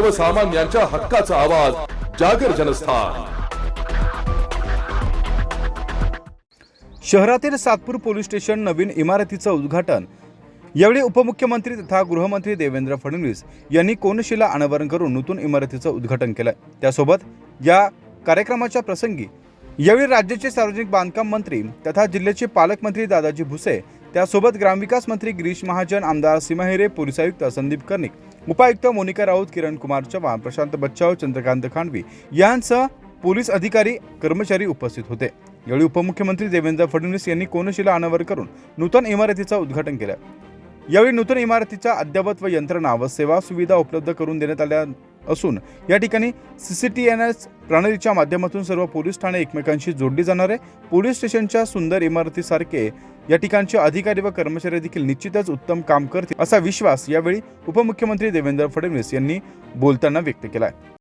सर्वसामान्यांच्या हक्काचा आवाज जागर जनस्थान. शहरातील सातपूर पोलीस स्टेशन नवीन इमारतीचं उद्घाटन. यावेळी उपमुख्यमंत्री तथा गृहमंत्री देवेंद्र फडणवीस यांनी कोनशिला अनावरण करून नूतन इमारतीचं उद्घाटन केलं. त्यासोबत या कार्यक्रमाच्या प्रसंगी यावेळी राज्याचे सार्वजनिक बांधकाम मंत्री तथा जिल्ह्याचे पालकमंत्री दादाजी भुसे त्यासोबत ग्रामविकास मंत्री गिरीश महाजन आमदार सीमा हिरे पोलीस आयुक्त संदीप कर्णिक उपायुक्त मोनिका राऊत किरण कुमार चव्हाण प्रशांत बच्चाव चंद्रकांत खांडवी यांसह पोलीस अधिकारी कर्मचारी उपस्थित होते. यावेळी उपमुख्यमंत्री देवेंद्र फडणवीस यांनी कोनशिला अनावर करून नूतन इमारतीचं उद्घाटन केलं. यावेळी नूतन इमारतीच्या अद्ययावत व यंत्रणा व सेवा सुविधा उपलब्ध करून देण्यात आल्या असून या ठिकाणी सीसीटीएनएस प्रणालीच्या माध्यमातून सर्व पोलीस ठाणे एकमेकांशी जोडली जाणार आहे. पोलीस स्टेशनच्या सुंदर इमारतीसारखे या ठिकाणचे अधिकारी व कर्मचारी देखील निश्चितच उत्तम काम करतील असा विश्वास यावेळी उपमुख्यमंत्री देवेंद्र फडणवीस यांनी बोलताना व्यक्त केला आहे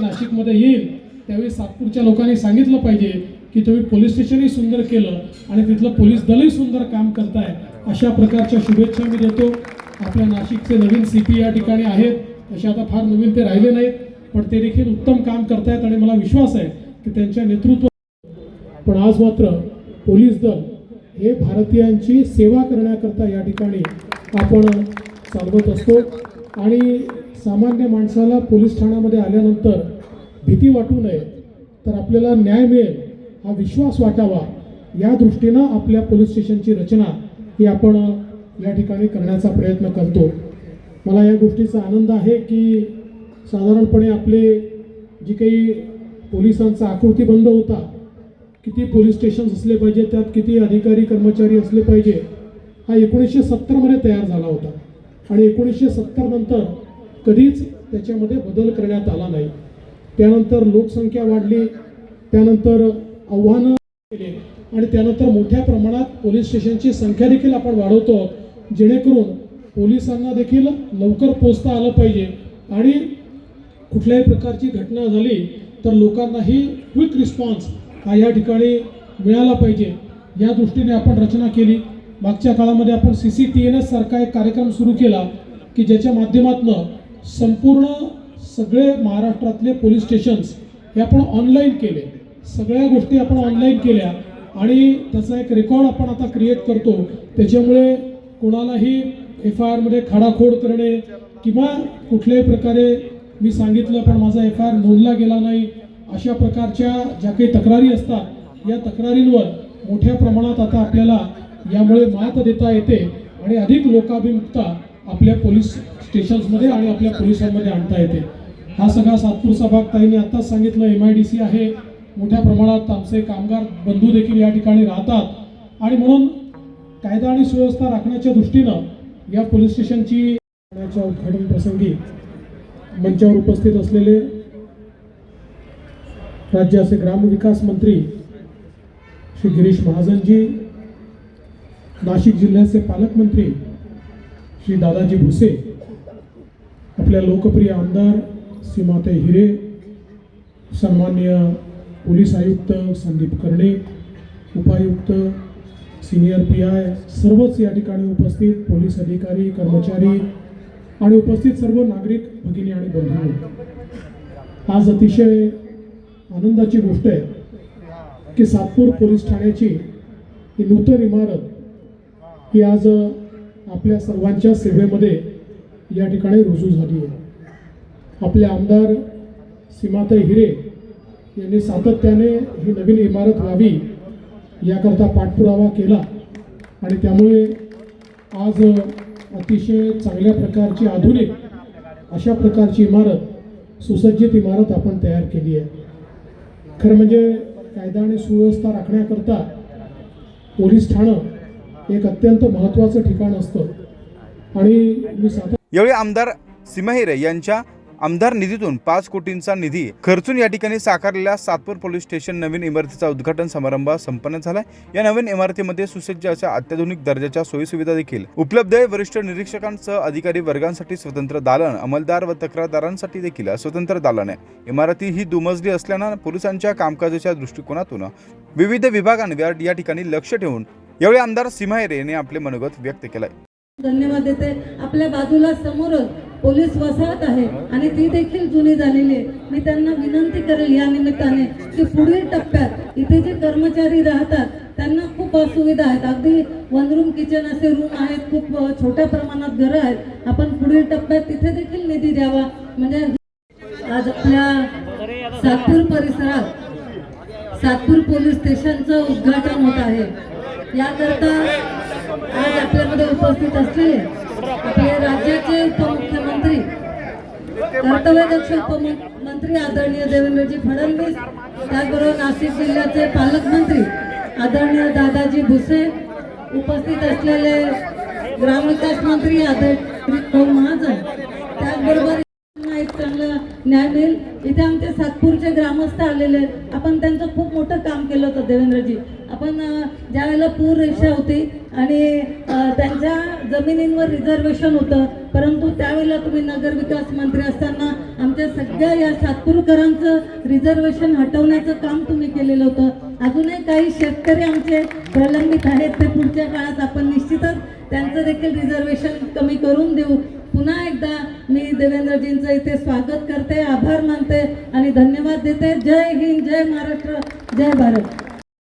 नाशिकमध्ये येईल त्यावेळी सातपूरच्या लोकांनी सांगितलं पाहिजे की तुम्ही पोलीस स्टेशनही सुंदर केलं आणि तिथलं पोलीस दलही सुंदर काम करताय. अशा प्रकारच्या शुभेच्छा मी देतो. आपल्या नाशिकचे नवीन सी पी या ठिकाणी आहेत. तसे आता फार नवीन ते राहिले नाहीत. पण ते देखील उत्तम काम करतायत आणि मला विश्वास आहे की त्यांच्या नेतृत्व पण आज मात्र पोलीस दल हे भारतीयांची सेवा करण्याकरता या ठिकाणी आपण चालवत असतो. आणि सामान्य माणसाला पोलीस ठाण्यामध्ये आल्यानंतर भीती वाटू नये तर आपल्याला न्याय मिळेल हा विश्वास वाटावा या दृष्टीनं आपल्या पोलीस स्टेशनची रचना ही आपण या ठिकाणी करण्याचा प्रयत्न करतो. मला या गोष्टीचा आनंद आहे की साधारणपणे आपले जी काही पोलिसांचा आकृतीबंध होता किती पोलीस स्टेशन्स असले पाहिजे त्यात किती अधिकारी कर्मचारी असले पाहिजे हा एकोणीसशे सत्तरमध्ये तयार झाला होता. आणि एकोणीसशे सत्तरनंतर कधीच त्याच्यामध्ये बदल करण्यात आला नाही. त्यानंतर लोकसंख्या वाढली त्यानंतर आव्हानं केले आणि त्यानंतर मोठ्या प्रमाणात पोलीस स्टेशनची संख्या देखील आपण वाढवतो जेणेकरून पोलिसांना देखील लवकर पोचता आलं पाहिजे आणि कुठल्याही प्रकारची घटना झाली तर लोकांनाही क्विक रिस्पॉन्स हा या ठिकाणी मिळाला पाहिजे. या दृष्टीने आपण रचना केली. मागच्या काळामध्ये आपण C C T N S सारखा एक कार्यक्रम सुरू केला की ज्याच्या माध्यमातून संपूर्ण सगळे महाराष्ट्रातले पोलीस स्टेशन्स हे आपण ऑनलाईन केले. सगळ्या गोष्टी आपण ऑनलाईन केल्या आणि त्याचा एक रेकॉर्ड आपण आता क्रिएट करतो. त्याच्यामुळे कोणालाही एफ आय आरमध्ये खाडाखोड करणे किंवा कुठल्याही प्रकारे मी सांगितलं पण माझा एफ आय आर नोंदला गेला नाही. अशा प्रकारच्या ज्या काही तक्रारी असतात या तक्रारींवर मोठ्या प्रमाणात आता आपल्याला यामुळे मात देता येते आणि अधिक लोकाभिमुखता आपल्या पोलीस स्टेशन्समध्ये आणि आपल्या पोलिसांमध्ये आणता येते. हा सगळा सातपूरचा भाग ताईंनी आत्ताच सांगितलं. एम आय डी सी आहे. मोठ्या प्रमाणात आमचे कामगार बंधू देखील या ठिकाणी राहतात. आणि म्हणून कायदा आणि सुव्यवस्था राखण्याच्या दृष्टीनं या पोलीस स्टेशनची उद्घाटन प्रसंगी मंचावर उपस्थित असलेले राज्याचे ग्रामविकास मंत्री श्री गिरीश महाजनजी नाशिक जिल्ह्याचे पालकमंत्री श्री दादाजी भुसे आपल्या लोकप्रिय आमदार सीमाते हिरे सन्मान्य पोलीस आयुक्त संदीप कर्णे उपायुक्त सिनियर पी आय सर्वच या ठिकाणी उपस्थित पोलीस अधिकारी कर्मचारी आणि उपस्थित सर्व नागरिक भगिनी आणि बंधू आज अतिशय आनंदाची गोष्ट आहे की सातपूर पोलीस ठाण्याची ही नूतन इमारत ही आज आपल्या सर्वांच्या सेवेमध्ये या ठिकाणी रुजू झाली आहे. आपले आमदार सीमाताई हिरे यांनी सातत्याने ही नवीन इमारत व्हावी याकरता पाठपुरावा केला आणि त्यामुळे आज अतिशय चांगल्या प्रकारची आधुनिक अशा प्रकारची इमारत सुसज्जित इमारत आपण तयार केली आहे. खरं म्हणजे कायदा आणि सुव्यवस्था राखण्याकरता पोलीस ठाणं एक अत्यंत महत्त्वाचं ठिकाण असतं. आणि मी सात यावेळी आमदार सिमाहिरे यांच्या आमदार निधीतून पाच कोटींचा निधी खर्चून या ठिकाणी साकारलेल्या सातपूर पोलीस स्टेशन नवीन इमारतीचा उद्घाटन समारंभ संपन्न झाला या नवीन इमारतीमध्ये सुसज्ज अशा अत्याधुनिक दर्जाच्या सोयीसुविधा देखील उपलब्ध आहे. वरिष्ठ निरीक्षकांसह अधिकारी वर्गांसाठी स्वतंत्र दालन अंमलदार व तक्रारदारांसाठी देखील स्वतंत्र दालन आहे. इमारती ही दुमजली असल्यानं पोलिसांच्या कामकाजाच्या दृष्टिकोनातून विविध विभागांवर या ठिकाणी लक्ष ठेवून यावेळी आमदार सिमाहिरे यांनी आपले मनोगत व्यक्त केलंय. धन्यवाद देते आपल्या बाजूला समोरच पोलीस वसाहत आहे आणि ती देखील जुनी झालेली आहे. मी त्यांना विनंती करेल या निमित्ताने की पुढील टप्प्यात इथे जे कर्मचारी राहतात त्यांना खूप असुविधा आहेत. अगदी वन रूम किचन असे रूम आहेत खूप छोट्या प्रमाणात घरं आहेत. आपण पुढील टप्प्यात तिथे देखील निधी द्यावा. म्हणजे आज आपल्या सातपूर परिसरात सातपूर पोलीस स्टेशनचं उद्घाटन होत आहे. याकरता आज आपल्यामध्ये उपस्थित असलेले आपले राज्याचे कर्तव्यदक्ष उपमंत्री आदरणीय देवेंद्रजी फडणवीस त्याचबरोबर नाशिक जिल्ह्याचे पालकमंत्री आदरणीय दादाजी भुसे उपस्थित असलेले ग्रामविकास मंत्री आदरणीय भाऊ महाजन. त्याचबरोबर एक चांगला न्याय मिळेल. इथे आमचे सातपूरचे ग्रामस्थ आलेले आहेत. आपण त्यांचं खूप मोठं काम केलं होतं देवेंद्रजी. आपण ज्यावेळेला ज्या वेळेला पूर रेषा होती आणि त्यांच्या जमिनींवर रिझर्वेशन होतं परंतु त्यावेळेला तुम्ही नगरविकास मंत्री असताना आमच्या सगळ्या या सातपूरकरांचं रिझर्वेशन हटवण्याचं काम तुम्ही केलेलं होतं. अजूनही काही शेतकरी आमचे प्रलंबित आहेत ते पुढच्या काळात आपण निश्चितच त्यांचं देखील रिझर्वेशन कमी करून देऊ. पुन्हा एकदा मी देवेंद्रजींचं इथे स्वागत करते आभार मानते आणि धन्यवाद देते. जय हिंद जय महाराष्ट्र जय भारत.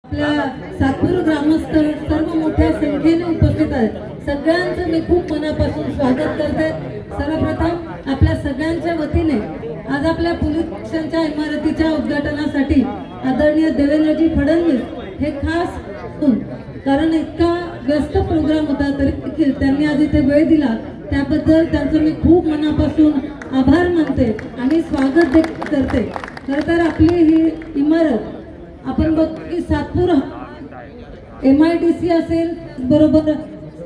आपल्या सातपूर ग्रामस्थ सर्व मोठ्या संख्येने उपस्थित आहेत. सगळ्यांचं मी खूप मनापासून स्वागत करते. सर्वप्रथम आपल्या सगळ्यांच्या वतीने आज आपल्या पोलिसांच्या इमारतीच्या उद्घाटनासाठी आदरणीय देवेंद्रजी फडणवीस हे खास कारण इतका व्यस्त प्रोग्राम होता तरी देखील त्यांनी आज इथे वेळ दिला. त्याबद्दल त्यांचं मी खूप मनापासून आभार मानते आणि स्वागत देखील करते. खरं तर आपली ही इमारत आपण बघ की Satpur M I D C असेल बरोबर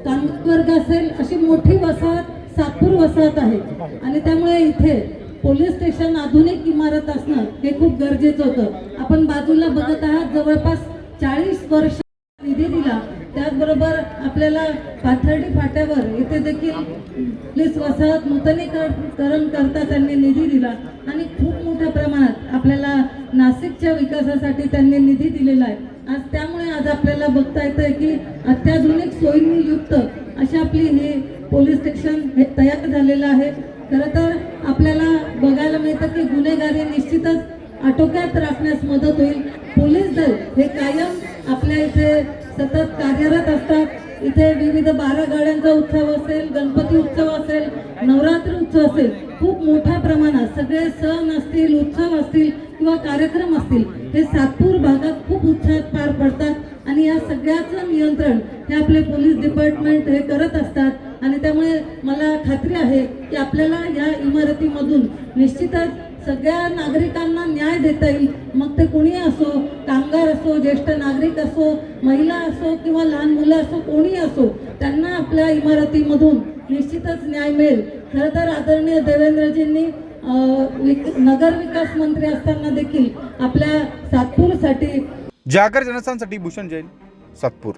कामवर्ग असेल अशी मोठी वसाहत सातपूर वसाहत आहे. आणि त्यामुळे इथे पोलीस स्टेशन आधुनिक इमारत असणं हे खूप गरजेचं होतं. आपण बाजूला बघत आहात जवळपास चाळीस वर्ष निधी दिला. त्याचबरोबर आपल्याला पाथर्डी फाट्यावर इथे देखील पोलीस वसाहत नूतनीकरण करता त्यांनी निधी दिला. आणि खूप मोठ्या प्रमाणात आपल्याला नाशिकच्या विकासासाठी त्यांनी निधी दिलेला आहे. आज त्यामुळे आज आपल्याला बघता येतंय की अत्याधुनिक सोयींनी युक्त अशी आपली हे पोलीस स्टेशन हे तयार झालेलं आहे. खरं तर आपल्याला बघायला मिळतं की गुन्हेगारी निश्चितच आटोक्यात राखण्यास मदत होईल. पोलीस दल हे कायम आपल्या इथे सतत कार्यरत असतात. इथे विविध बारा गाड्यांचा उत्सव असेल गणपती उत्सव असेल नवरात्र उत्सव असेल खूप मोठ्या प्रमाणात सगळे सण असतील उत्सव असतील किंवा कार्यक्रम असतील हे सातपूर भागात खूप उत्साहात पार पडतात. आणि या सगळ्याचं नियंत्रण हे आपले पोलीस डिपार्टमेंट हे करत असतात. आणि त्यामुळे मला खात्री आहे की आपल्याला या इमारतीमधून निश्चितच सगळ्या नागरिकांना न्याय देता येईल. मग ते कोणी असो कामगार असो ज्येष्ठ नागरिक असो महिला असो किंवा लहान मुलं असो कोणी असो त्यांना आपल्या इमारतीमधून निश्चितच न्याय मिळेल. खरं तर आदरणीय देवेंद्रजींनी नगरविकास विक- नगर विकास मंत्री असताना देखील आपल्या सातपूरसाठी जागर जनस्थानसाठी भूषण जैन सातपूर.